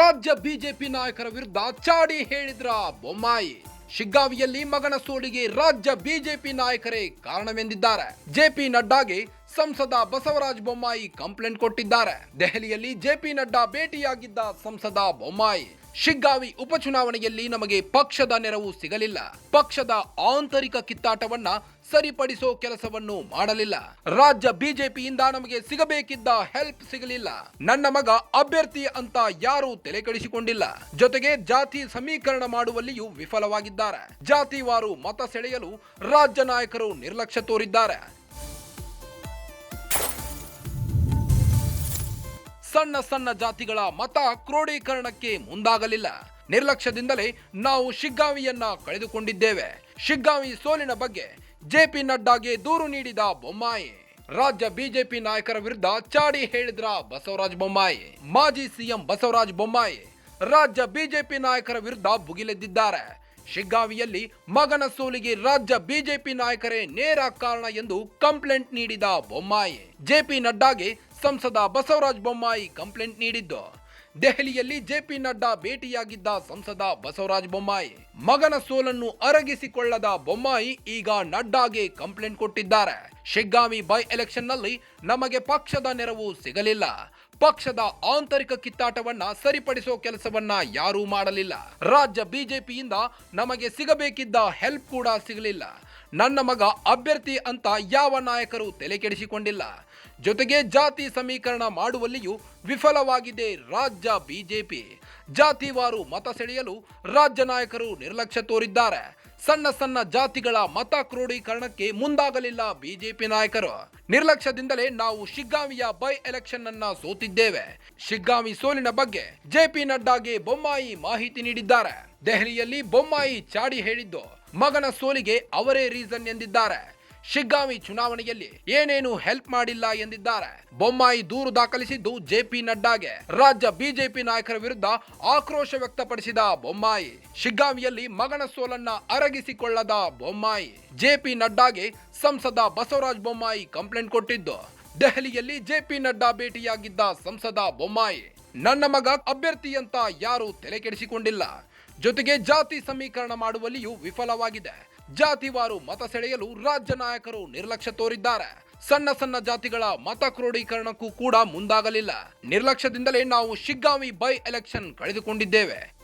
ರಾಜ್ಯ ಬಿಜೆಪಿ ನಾಯಕರ ವಿರುದ್ಧ ಚಾಡಿ ಹೇಳಿದ್ರ ಬೊಮ್ಮಾಯಿ. ಶಿಗ್ಗಾವಿಯಲ್ಲಿ ಮಗನ ಸೋಲಿಗೆ ರಾಜ್ಯ ಬಿಜೆಪಿ ನಾಯಕರೇ ಕಾರಣವೆಂದಿದ್ದಾರೆ. ಜೆಪಿ ನಡ್ಡಾಗೆ ಸಂಸದ ಬಸವರಾಜ ಬೊಮ್ಮಾಯಿ ಕಂಪ್ಲೇಂಟ್ ಕೊಟ್ಟಿದ್ದಾರೆ. ದೆಹಲಿಯಲ್ಲಿ ಜೆಪಿ ನಡ್ಡಾ ಭೇಟಿಯಾಗಿದ್ದ ಸಂಸದ ಬೊಮ್ಮಾಯಿ. ಶಿಗ್ಗಾವಿ ಉಪಚುನಾವಣೆಯಲ್ಲಿ ನಮಗೆ ಪಕ್ಷದ ನೆರವು ಸಿಗಲಿಲ್ಲ. ಪಕ್ಷದ ಆಂತರಿಕ ಕಿತ್ತಾಟವನ್ನ ಸರಿಪಡಿಸೋ ಕೆಲಸವನ್ನು ಮಾಡಲಿಲ್ಲ. ರಾಜ್ಯ ಬಿಜೆಪಿಯಿಂದ ನಮಗೆ ಸಿಗಬೇಕಿದ್ದ ಹೆಲ್ಪ್ ಸಿಗಲಿಲ್ಲ. ನನ್ನ ಮಗ ಅಭ್ಯರ್ಥಿ ಅಂತ ಯಾರೂ ತಲೆಕೆಡಿಸಿಕೊಂಡಿಲ್ಲ. ಜೊತೆಗೆ ಜಾತಿ ಸಮೀಕರಣ ಮಾಡುವಲ್ಲಿಯೂ ವಿಫಲವಾಗಿದ್ದಾರೆ. ಜಾತಿವಾರು ಮತ ಸೆಳೆಯಲು ರಾಜ್ಯ ನಾಯಕರು ನಿರ್ಲಕ್ಷ್ಯ ತೋರಿದ್ದಾರೆ. ಸಣ್ಣ ಸಣ್ಣ ಜಾತಿಗಳ ಮತ ಕ್ರೋಢೀಕರಣಕ್ಕೆ ಮುಂದಾಗಲಿಲ್ಲ. ನಿರ್ಲಕ್ಷ್ಯದಿಂದಲೇ ನಾವು ಶಿಗ್ಗಾವಿಯನ್ನ ಕಳೆದುಕೊಂಡಿದ್ದೇವೆ. ಶಿಗ್ಗಾವಿ ಸೋಲಿನ ಬಗ್ಗೆ ಜೆಪಿ ನಡ್ಡಾಗೆ ದೂರು ನೀಡಿದ ಬೊಮ್ಮಾಯಿ. ರಾಜ್ಯ ಬಿಜೆಪಿ ನಾಯಕರ ವಿರುದ್ಧ ಚಾಡಿ ಹೇಳಿದ್ರ ಬಸವರಾಜ ಬೊಮ್ಮಾಯಿ. ಮಾಜಿ ಸಿಎಂ ಬಸವರಾಜ ಬೊಮ್ಮಾಯಿ ರಾಜ್ಯ ಬಿಜೆಪಿ ನಾಯಕರ ವಿರುದ್ಧ ಭುಗಿಲೆದ್ದಿದ್ದಾರೆ. ಶಿಗ್ಗಾವಿಯಲ್ಲಿ ಮಗನ ಸೋಲಿಗೆ ರಾಜ್ಯ ಬಿಜೆಪಿ ನಾಯಕರೇ ನೇರ ಕಾರಣ ಎಂದು ಕಂಪ್ಲೇಂಟ್ ನೀಡಿದ ಬೊಮ್ಮಾಯಿ. ಜೆಪಿ ನಡ್ಡಾಗೆ ಸಂಸದ ಬಸವರಾಜ ಬೊಮ್ಮಾಯಿ ಕಂಪ್ಲೇಂಟ್ ನೀಡಿದ್ದು. ದೆಹಲಿಯಲ್ಲಿ ಜೆಪಿ ನಡ್ಡಾ ಭೇಟಿಯಾಗಿದ್ದ ಸಂಸದ ಬಸವರಾಜ ಬೊಮ್ಮಾಯಿ. ಮಗನ ಸೋಲನ್ನು ಅರಗಿಸಿಕೊಳ್ಳದ ಬೊಮ್ಮಾಯಿ ಈಗ ನಡ್ಡಾಗೆ ಕಂಪ್ಲೇಂಟ್ ಕೊಟ್ಟಿದ್ದಾರೆ. ಶಿಗ್ಗಾಮಿ ಬೈ ಎಲೆಕ್ಷನ್ನಲ್ಲಿ ನಮಗೆ ಪಕ್ಷದ ನೆರವು ಸಿಗಲಿಲ್ಲ. ಪಕ್ಷದ ಆಂತರಿಕ ಕಿತ್ತಾಟವನ್ನ ಸರಿಪಡಿಸೋ ಕೆಲಸವನ್ನ ಯಾರೂ ಮಾಡಲಿಲ್ಲ. ರಾಜ್ಯ ಬಿಜೆಪಿಯಿಂದ ನಮಗೆ ಸಿಗಬೇಕಿದ್ದ ಹೆಲ್ಪ್ ಕೂಡ ಸಿಗಲಿಲ್ಲ. ನನ್ನ ಮಗ ಅಭ್ಯರ್ಥಿ ಅಂತ ಯಾವ ನಾಯಕರು ತಲೆಕೆಡಿಸಿಕೊಂಡಿಲ್ಲ. ಜೊತೆಗೆ ಜಾತಿ ಸಮೀಕರಣ ಮಾಡುವಲ್ಲಿಯೂ ವಿಫಲವಾಗಿದೆ ರಾಜ್ಯ ಬಿಜೆಪಿ. ಜಾತಿವಾರು ಮತ ಸೆಳೆಯಲು ರಾಜ್ಯ ನಾಯಕರು ನಿರ್ಲಕ್ಷ್ಯ ತೋರಿದ್ದಾರೆ. ಸಣ್ಣ ಸಣ್ಣ ಜಾತಿಗಳ ಮತ ಕ್ರೋಢೀಕರಣಕ್ಕೆ ಮುಂದಾಗಲಿಲ್ಲ ಬಿಜೆಪಿ ನಾಯಕರು. ನಿರ್ಲಕ್ಷ್ಯದಿಂದಲೇ ನಾವು ಶಿಗ್ಗಾವಿಯ ಬೈ ಎಲೆಕ್ಷನ್ ಅನ್ನ ಸೋತಿದ್ದೇವೆ. ಶಿಗ್ಗಾವಿ ಸೋಲಿನ ಬಗ್ಗೆ ಜೆಪಿ ನಡ್ಡಾಗೆ ಬೊಮ್ಮಾಯಿ ಮಾಹಿತಿ ನೀಡಿದ್ದಾರೆ. ದೆಹಲಿಯಲ್ಲಿ ಬೊಮ್ಮಾಯಿ ಚಾಡಿ ಹೇಳಿದ್ದು ಮಗನ ಸೋಲಿಗೆ ಅವರೇ ರೀಸನ್ ಎಂದಿದ್ದಾರೆ. ಶಿಗ್ಗಾವಿ ಚುನಾವಣೆಯಲ್ಲಿ ಏನೇನು ಹೆಲ್ಪ್ ಮಾಡಿಲ್ಲ ಎಂದಿದ್ದಾರೆ. ಬೊಮ್ಮಾಯಿ ದೂರು ದಾಖಲಿಸಿದ್ದು ಜೆಪಿ ನಡ್ಡಾಗೆ. ರಾಜ್ಯ ಬಿಜೆಪಿ ನಾಯಕರ ವಿರುದ್ಧ ಆಕ್ರೋಶ ವ್ಯಕ್ತಪಡಿಸಿದ ಬೊಮ್ಮಾಯಿ. ಶಿಗ್ಗಾವಿಯಲ್ಲಿ ಮಗನ ಸೋಲನ್ನ ಅರಗಿಸಿಕೊಳ್ಳದ ಬೊಮ್ಮಾಯಿ. ಜೆಪಿ ನಡ್ಡಾಗೆ ಸಂಸದ ಬಸವರಾಜ ಬೊಮ್ಮಾಯಿ ಕಂಪ್ಲೇಂಟ್ ಕೊಟ್ಟಿದ್ದು. ದೆಹಲಿಯಲ್ಲಿ ಜೆಪಿ ನಡ್ಡಾ ಭೇಟಿಯಾಗಿದ್ದ ಸಂಸದ ಬೊಮ್ಮಾಯಿ. ನನ್ನ ಮಗ ಅಭ್ಯರ್ಥಿ ಅಂತ ಯಾರೂ ತಲೆಕೆಡಿಸಿಕೊಂಡಿಲ್ಲ. ಜೊತೆಗೆ ಜಾತಿ ಸಮೀಕರಣ ಮಾಡುವಲ್ಲಿಯೂ ವಿಫಲವಾಗಿದೆ. ಜಾತಿವಾರು ಮತ ಸೆಳೆಯಲು ರಾಜ್ಯ ನಾಯಕರು ನಿರ್ಲಕ್ಷ್ಯ ತೋರಿದ್ದಾರೆ. ಸಣ್ಣ ಸಣ್ಣ ಜಾತಿಗಳ ಮತ ಕ್ರೋಢೀಕರಣಕ್ಕೂ ಕೂಡ ಮುಂದಾಗಲಿಲ್ಲ. ನಿರ್ಲಕ್ಷ್ಯದಿಂದಲೇ ನಾವು ಶಿಗ್ಗಾವಿ ಬೈ ಎಲೆಕ್ಷನ್ ಕಳೆದುಕೊಂಡಿದ್ದೇವೆ.